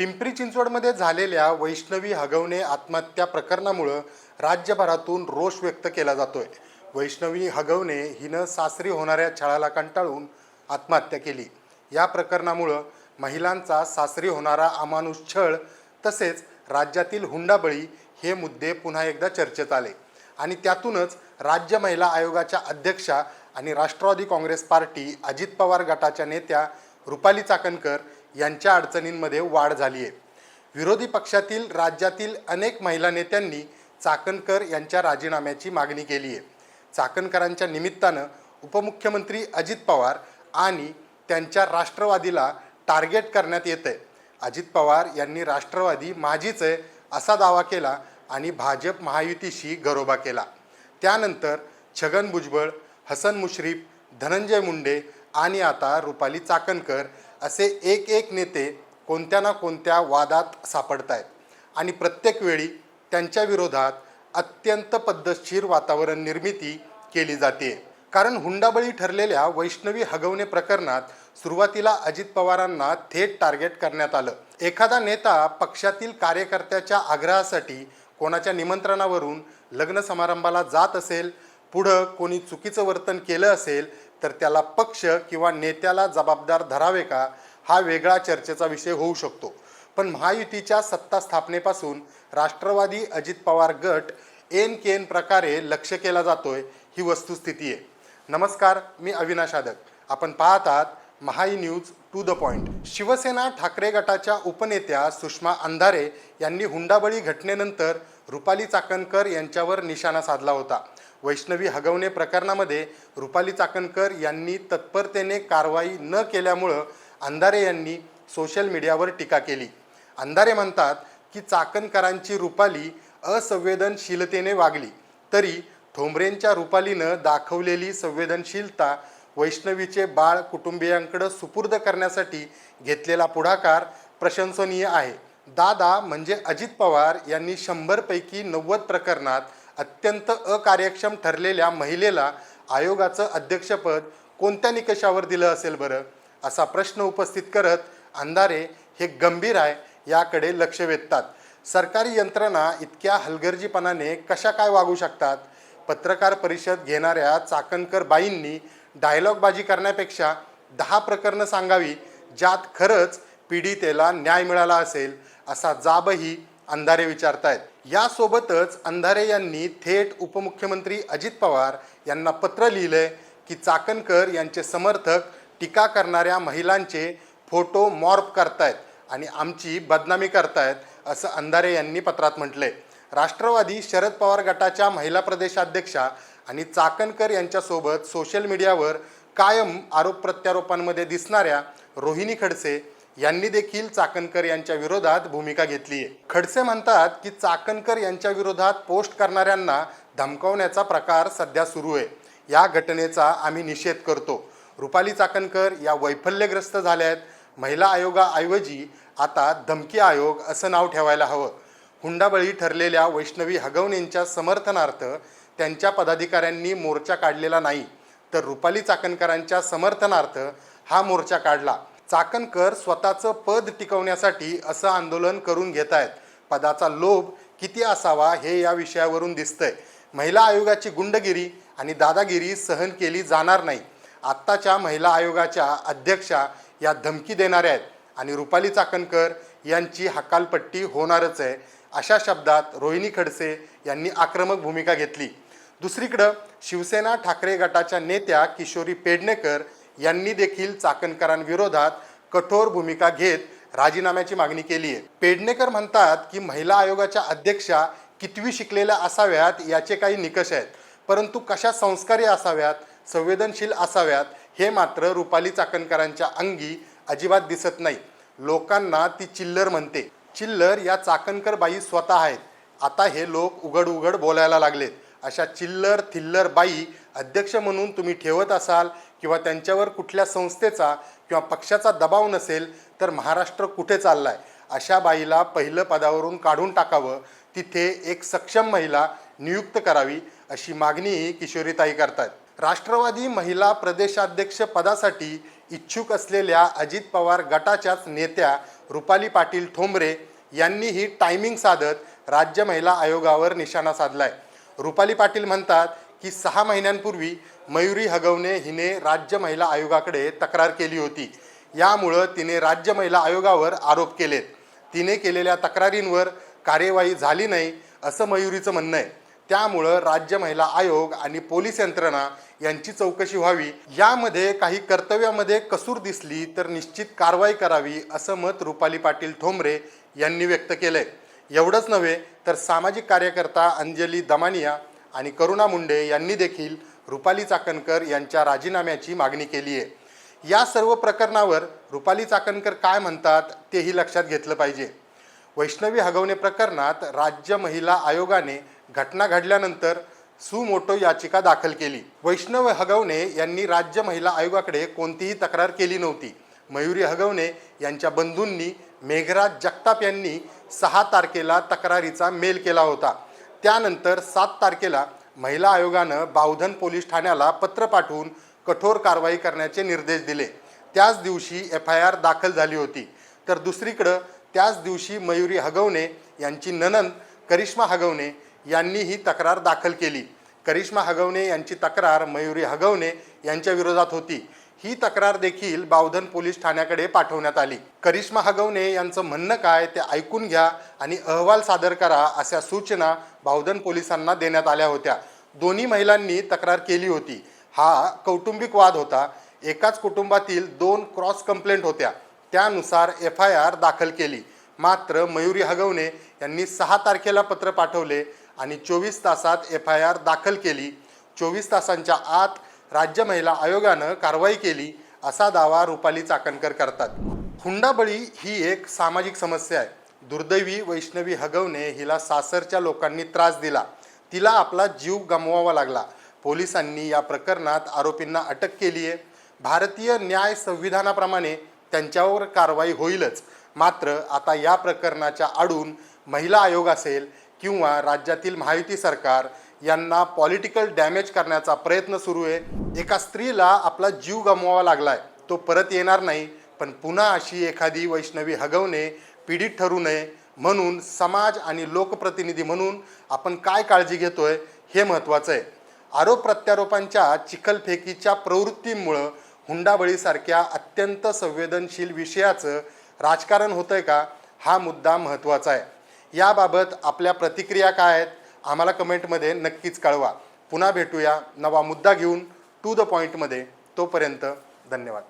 पिंपरी चिंचवडमध्ये झालेल्या वैष्णवी हगवणे आत्महत्या प्रकरणामुळं राज्यभरातून रोष व्यक्त केला जातोय. वैष्णवी हगवणे हिनं सासरी होणाऱ्या छळाला कंटाळून आत्महत्या केली. या प्रकरणामुळं महिलांचा सासरी होणारा अमानुष छळ तसेच राज्यातील हुंडाबळी हे मुद्दे पुन्हा एकदा चर्चेत आले. आणि त्यातूनच राज्य महिला आयोगाच्या अध्यक्षा आणि राष्ट्रवादी काँग्रेस पार्टी अजित पवार गटाच्या नेत्या रुपाली चाकणकर यांच्या अडचणींमध्ये वाढ झाली आहे. विरोधी पक्षातील राज्यातील अनेक महिला नेत्यांनी चाकणकर यांच्या राजीनाम्याची मागणी केली आहे. चाकणकरांच्या निमित्तानं उपमुख्यमंत्री अजित पवार आणि त्यांच्या राष्ट्रवादीला टार्गेट करण्यात येत आहे. अजित पवार यांनी राष्ट्रवादी माझीच आहे असा दावा केला आणि भाजप महायुतीशी गरोबा केला. त्यानंतर छगन भुजबळ हसन मुश्रीफ धनंजय मुंडे आणि आता रुपाली चाकणकर असे एक एक नेते कोणत्या ना कोणत्या वादात सापडत आहेत आणि प्रत्येक वेळी त्यांच्या विरोधात अत्यंत पद्धतशीर वातावरण निर्मिती केली जाते. कारण हुंडाबळी ठरलेल्या वैष्णवी हगवणे प्रकरणात सुरुवातीला अजित पवारांना थेट टार्गेट करण्यात आलं. एखादा नेता पक्षातील कार्यकर्त्याच्या आग्रहासाठी कोणाच्या निमंत्रणावरून लग्न समारंभाला जात असेल पुढं कोणी चुकीचं वर्तन केलं असेल तर त्याला पक्ष किंवा नेत्याला जबाबदार धरावे का हा वेगळा चर्चेचा विषय होऊ शकतो. पण महायुतीच्या सत्ता स्थापनेपासून राष्ट्रवादी अजित पवार गट एन केन प्रकारे लक्ष केला जातोय ही वस्तुस्थिती आहे. नमस्कार मी अविनाश आदक आपण पाहत आहात Mahai news to the point. Shivsena Thackeray गटाच्या उपनेत्या सुषमा अंधारे यांनी हुंडाबळी घटनेनंतर रुपाली चाकणकर यांच्यावर निशाणा साधला होता. वैष्णवी हगवणे प्रकरणामध्ये रुपाली चाकणकर यांनी तत्परतेने कारवाई न केल्यामुळं अंधारे यांनी सोशल मीडियावर टीका केली. अंधारे म्हणतात की चाकणकरांची रुपाली असंवेदनशीलतेने वागली. तरी ठोंबरेंच्या रुपालीनं दाखवलेली संवेदनशीलता वैष्णवीचे बाळ कुटुंबियांकडे सुपूर्द करण्यासाठी घेतलेला पुढाकार प्रशंसनीय आहे. दादा म्हणजे अजित पवार यांनी शंभरपैकी नव्वद प्रकरणात अत्यंत अकार्यक्षम ठरलेल्या महिलेला आयोगाचं अध्यक्षपद कोणत्या निकषावर दिलं असेल बरं? असा प्रश्न उपस्थित करत अंधारे हे गंभीर आहे याकडे लक्ष वेधतात. सरकारी यंत्रणा इतक्या हलगर्जीपणाने कशा काय वागू शकतात? पत्रकार परिषद घेणाऱ्या चाकणकर बाईंनी डायलॉगबाजी करण्यापेक्षा दहा प्रकरणं सांगावी ज्यात खरंच पीडितेला न्याय मिळाला असेल असा जाबही अंधारे विचारतायत. यासोबतच अंधारे यांनी थेट उपमुख्यमंत्री अजित पवार यांना पत्र लिहिलंय की चाकणकर यांचे समर्थक टीका करणाऱ्या महिलांचे फोटो मॉर्प करतायत आणि आमची बदनामी करतायत असं अंधारे यांनी पत्रात म्हटलंय. राष्ट्रवादी शरद पवार गटाच्या महिला प्रदेशाध्यक्षा आणि चाकणकर यांच्यासोबत सोशल मीडियावर कायम आरोप प्रत्यारोपांमध्ये दिसणाऱ्या रोहिणी खडसे यांनी देखील चाकणकर यांच्या विरोधात भूमिका घेतली आहे. खडसे म्हणतात की चाकणकर यांच्या विरोधात पोस्ट करणाऱ्यांना धमकावण्याचा प्रकार सध्या सुरू आहे. या घटनेचा आम्ही निषेध करतो. रुपाली चाकणकर या वैफल्यग्रस्त झाल्या आहेत महिला आयोगाऐवजी आता धमकी आयोग असं नाव ठेवायला हवं. हुंडाबळी ठरलेल्या वैष्णवी हगवणेंच्या समर्थनार्थ त्यांच्या पदाधिकाऱ्यांनी मोर्चा काढलेला नाही. तर रुपाली चाकणकरांच्या समर्थनार्थ हा मोर्चा काढला. चाकणकर स्वतःचं पद टिकवण्यासाठी असं आंदोलन करून घेत आहेत. पदाचा लोभ किती असावा हे या विषयावरून दिसतंय. महिला आयोगाची गुंडगिरी आणि दादागिरी सहन केली जाणार नाही. आत्ताच्या महिला आयोगाच्या अध्यक्षा या धमकी देणाऱ्या आहेत आणि रुपाली चाकणकर यांची हकालपट्टी होणारच आहे. अशा शब्दात रोहिणी खडसे यांनी आक्रमक भूमिका घेतली. दुसरीकडं शिवसेना ठाकरे गटाच्या नेत्या किशोरी पेडणेकर यांनी देखील चाकणकरांविरोधात कठोर भूमिका घेत राजीनाम्याची मागणी केली आहे पेडणेकर म्हणतात की महिला आयोगाच्या अध्यक्षा कितवी शिकलेल्या असाव्यात याचे काही निकष आहेत परंतु कशा संस्कारी असाव्यात संवेदनशील असाव्यात हे मात्र रुपाली चाकणकरांच्या अंगी अजिबात दिसत नाही. लोकांना ती चिल्लर म्हणते. चिल्लर या चाकणकर बाई स्वतः आहेत. आता हे लोक उघड उघड बोलायला लागलेत. अशा चिल्लर थिल्लर बाई अध्यक्ष म्हणून तुम्ही ठेवत असाल किंवा त्यांच्यावर कुठल्या संस्थेचा किंवा पक्षाचा दबाव नसेल तर महाराष्ट्र कुठे चाललाय? अशा बाईला पहिलं पदावरून काढून टाकावं. तिथे एक सक्षम महिला नियुक्त करावी अशी मागणीही किशोरीताई करतात राष्ट्रवादी महिला प्रदेशाध्यक्ष पदासाठी इच्छुक असलेल्या अजित पवार गटाच्याच नेत्या रुपाली पाटील ठोंबरे यांनीही टायमिंग साधत राज्य महिला आयोगावर निशाणा साधलाय. रुपाली पाटील म्हणतात की सहा महिन्यांपूर्वी मयुरी हगवणे हिने राज्य महिला आयोगाकडे तक्रार केली होती. यामुळं तिने राज्य महिला आयोगावर आरोप केलेत. तिने केलेल्या तक्रारींवर कार्यवाही झाली नाही असं मयुरीचं म्हणणं आहे. त्यामुळं राज्य महिला आयोग आणि पोलीस यंत्रणा यांची चौकशी व्हावी. यामध्ये काही कर्तव्यामध्ये कसूर दिसली तर निश्चित कारवाई करावी असं मत रुपाली पाटील ठोंबरे यांनी व्यक्त केलं आहे एवढंच नव्हे तर सामाजिक कार्यकर्ता अंजली दमानिया आणि करुणा मुंडे यांनी देखील रुपाली चाकणकर यांच्या राजीनाम्याची मागणी केली आहे. या सर्व प्रकरणावर रुपाली चाकणकर काय म्हणतात तेही लक्षात घेतलं पाहिजे. वैष्णवी हगवणे प्रकरणात राज्य महिला आयोगाने घटना घडल्यानंतर सुमोटो याचिका दाखल केली. वैष्णव हगवणे यांनी राज्य महिला आयोगाकडे कोणतीही तक्रार केली नव्हती. मयुरी हगवणे यांच्या बंधूंनी मेघराज जगताप यांनी सहा तारखेला तक्रारीचा मेल केला होता. त्यानंतर सात तारखेला महिला आयोगानं बावधन पोलीस ठाण्याला पत्र पाठवून कठोर कारवाई करण्याचे निर्देश दिले. त्याच दिवशी एफ आय आर दाखल झाली होती. तर दुसरीकडं त्याच दिवशी मयुरी हगवणे यांची ननंद करिश्मा हगवणे यांनी ही तक्रार दाखल केली. करिश्मा हगवणे यांची तक्रार मयुरी हगवणे यांच्या विरोधात होती. ही तक्रार देखील बावधन पोलीस ठाण्याकडे पाठवण्यात आली. करिश्मा हगवणे यांचं म्हणणं काय ते ऐकून घ्या आणि अहवाल सादर करा अशा सूचना बावधन पोलिसांना देण्यात आल्या होत्या. दोन्ही महिलांनी तक्रार केली होती. हा कौटुंबिक वाद होता. एकाच कुटुंबातील दोन क्रॉस कंप्लेंट होत्या. त्यानुसार एफ आय आर दाखल केली. मात्र मयुरी हगवणे यांनी सहा तारखेला पत्र पाठवले आणि चोवीस तासात एफ आय आर दाखल केली. चोवीस तासांच्या आत राज्य महिला आयोगानं कारवाई केली असा दावा रुपाली चाकणकर करतात. हुंडाबळी ही एक सामाजिक समस्या आहे. दुर्दैवी वैष्णवी हगवणे हिला सासरच्या लोकांनी त्रास दिला. तिला आपला जीव गमवावा लागला. पोलिसांनी या प्रकरणात आरोपींना अटक केली आहे. भारतीय न्याय संविधानाप्रमाणे त्यांच्यावर कारवाई होईलच. मात्र आता या प्रकरणाच्या आडून महिला आयोग असेल किंवा राज्यातील महायुती सरकार यांना पॉलिटिकल डॅमेज करण्याचा प्रयत्न सुरू आहे. एका स्त्रीला आपला जीव गमवावा लागलाय. तो परत येणार नाही. पण पुन्हा अशी एखादी वैष्णवी हगवणे पीडित ठरू नये म्हणून समाज आणि लोकप्रतिनिधी म्हणून आपण काय काळजी घेतोय हे महत्त्वाचं आहे. आरोप प्रत्यारोपांच्या चिखलफेकीच्या प्रवृत्तींमुळं हुंडाबळीसारख्या अत्यंत संवेदनशील विषयाचं राजकारण होतंय का? हा मुद्दा महत्त्वाचा आहे. याबाबत आपल्या प्रतिक्रिया काय आहेत? आम्हाला कमेंटमध्ये नक्कीच कळवा. पुन्हा भेटूया. नवा मुद्दा घेऊन टू द पॉईंटमध्ये तोपर्यंत धन्यवाद.